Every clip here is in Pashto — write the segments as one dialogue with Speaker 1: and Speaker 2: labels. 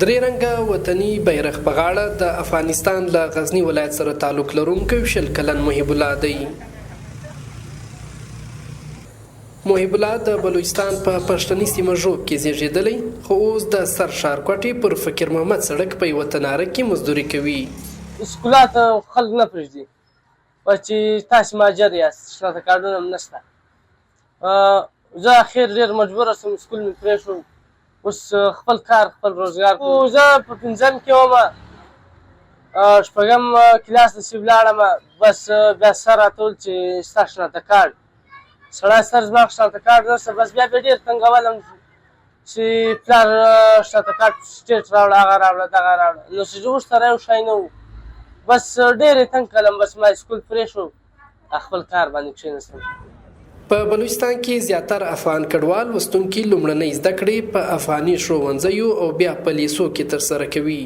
Speaker 1: درې رنګه وطني بیرغ په غاړه د افغانستان له غزنی ولایت سره تعلق لرونکی شل کلن محب الله دی. محب الله د بلوچستان په پښتني سیمه ژوب کې زیږېدلی خو اوس د سر شارکوټي پر فکر محمد سړک په یوه تناره کې مزدوري کوي.
Speaker 2: سکولات خلک نه پرېږدي. چې تاسو ماجر یاست شناخته کارډونه هم نشته. زه اخر ډېر مجبوره شوم سکول مې پرېښود اوس خپل کار خپل روزګار خو زه په پنځم کې وم. شپږم کلاس داسې ولاړم بس بیا سر راته وویل چې ستا شناخته کارډ سړی سر زما شناخته کارډ نشته بس بیا بیا ډېر تنګولم چې پلار شناخته کارډ سټیټ راوړه هغه راوړه دغه راوړه. نو چې زموږ سره یو شی نه و بس ډېر یې تنګ کړم. بس ما سکول پرېښود خپل کار باندې کښېنستم
Speaker 1: په بلوچستان کې زیاتره افغان کډوال وستونکي لومړنۍ زده کړې په افغاني ښوونځیو او بیا په لیسو کې ترسره کوي.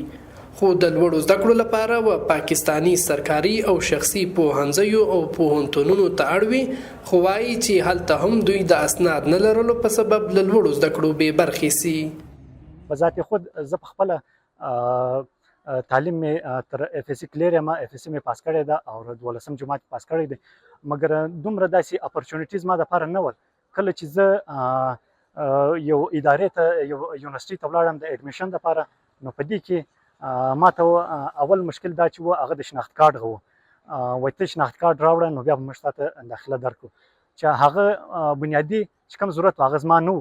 Speaker 1: خو د لوړو زده کړو لپاره و پاکستانی سرکاري او شخصي پوهنځیو او پوهنتونونو ته اړوي خو وایي چې هلته هم دوی د اسناد نه لرلو په سبب له لوړو زده کړو بې برخې سي.
Speaker 3: په ذات خود زه په خپل تعلیم می تر اف اس کلیر ما اف اس می پاس کړی دا او دولسم جماعت پاس کړی دی. مګر دومره داسې اپورچونټیز ما د لپاره نه ول. کله چې زه یو ادارې ته یو یونیورسيټي ته ولاړم د اډمیشن لپاره نو په دې کې ما ته اول مشکل دا چې و هغه د شناخت کارت غو وای ته شناخت کارت راوړل نو بیا موږ ته داخله درکو. چې هغه بنیادی چې کوم ضرورت هغه زما نو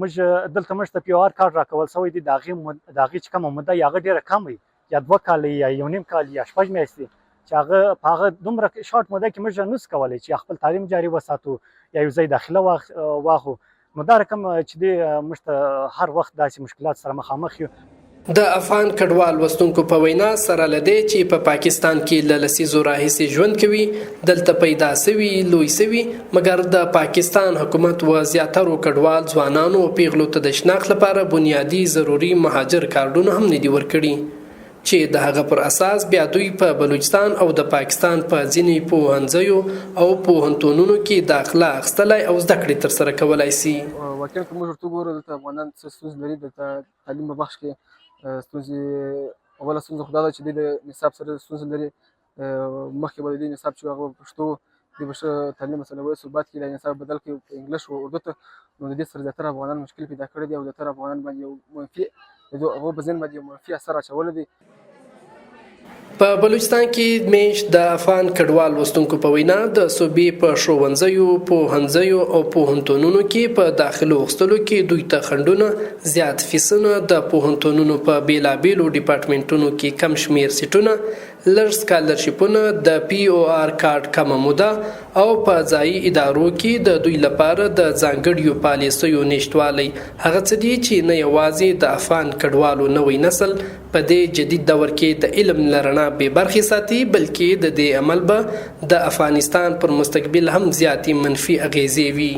Speaker 3: موږ دلته موږ ته پیو آر کارت راکول سوی دی داغي داغي چې کوم مده یغه ډیره کم وي یا دوه کال یا یو نیم کال یا شپږ میاشتې. چې هغه په هغه دومره شارټ موده کې موږ نوس کولای چې خپل تعلیم جاری وساتو یا یو ځای داخله واخو. نو دا رقم چې دی موږ هر وخت داسې مشکلات سره مخامخ یو.
Speaker 1: د افغان کډوال وستونکو په وینا سره لدی چې په پا پاکستان کې ل لسیزو راهیسې ژوند کوي دلته پیدا سوي لوی سوي مګر د پاکستان حکومت و زیاترو کډوال ځوانانو پیغلو ته د شناخت لپاره بنیادی ضروری مهاجر کارډونه هم ندي ورکړي چې د هغه پر اساس بیا دوی په بلوچستان او د پاکستان په پا ځینی پوهنځیو او پوهنتونونو کې داخله اخستلای او زده کړې تر سره کولای شي
Speaker 4: واقعا کوم ورته ګورو د افغانان څه ستونزې لري؟ د تعلیم په بخش کې ستونزې اوله ستونزه خدا ده چې د نصاب سره ستونزه لري. مخکې به د نصاب چې هغه پښتو د بشه تعلیم مثلا وایي ثبات کې د نصاب بدل کې انګلیش او اردو ته نو د دې سره زیاتره افغانان مشکل پیدا کړی دی او زیاتره افغانان باندې یو منفي هغه په ځین باندې منفي اثر اچولی دی
Speaker 1: په بلوچستان کې میش د افغان کډوال وستونکو په وینا د صوبې په ښوونځیو پوهنځیو او پوهنتونونو کې په داخلو غستلو کې دوی ته خندونه زیات فیسونه د پوهنتونونو په بیلابیلو ډپارټمنټونو کې کم شمیر سیټونه لږ سکالرشپونه د پی او آر کارت کم موده او په ځایي ادارو کې د دوی لپاره د ځانګړیو پالیسیو نشټوالی هغه څه دي چې نه یوازې د افغان کډوالو نوې نسل په دې جدید دور کې د علم لرنا به برخي ساتي بلکې د دې عمل به د افغانستان پر مستقبل هم زیاتی منفي اغیزې وي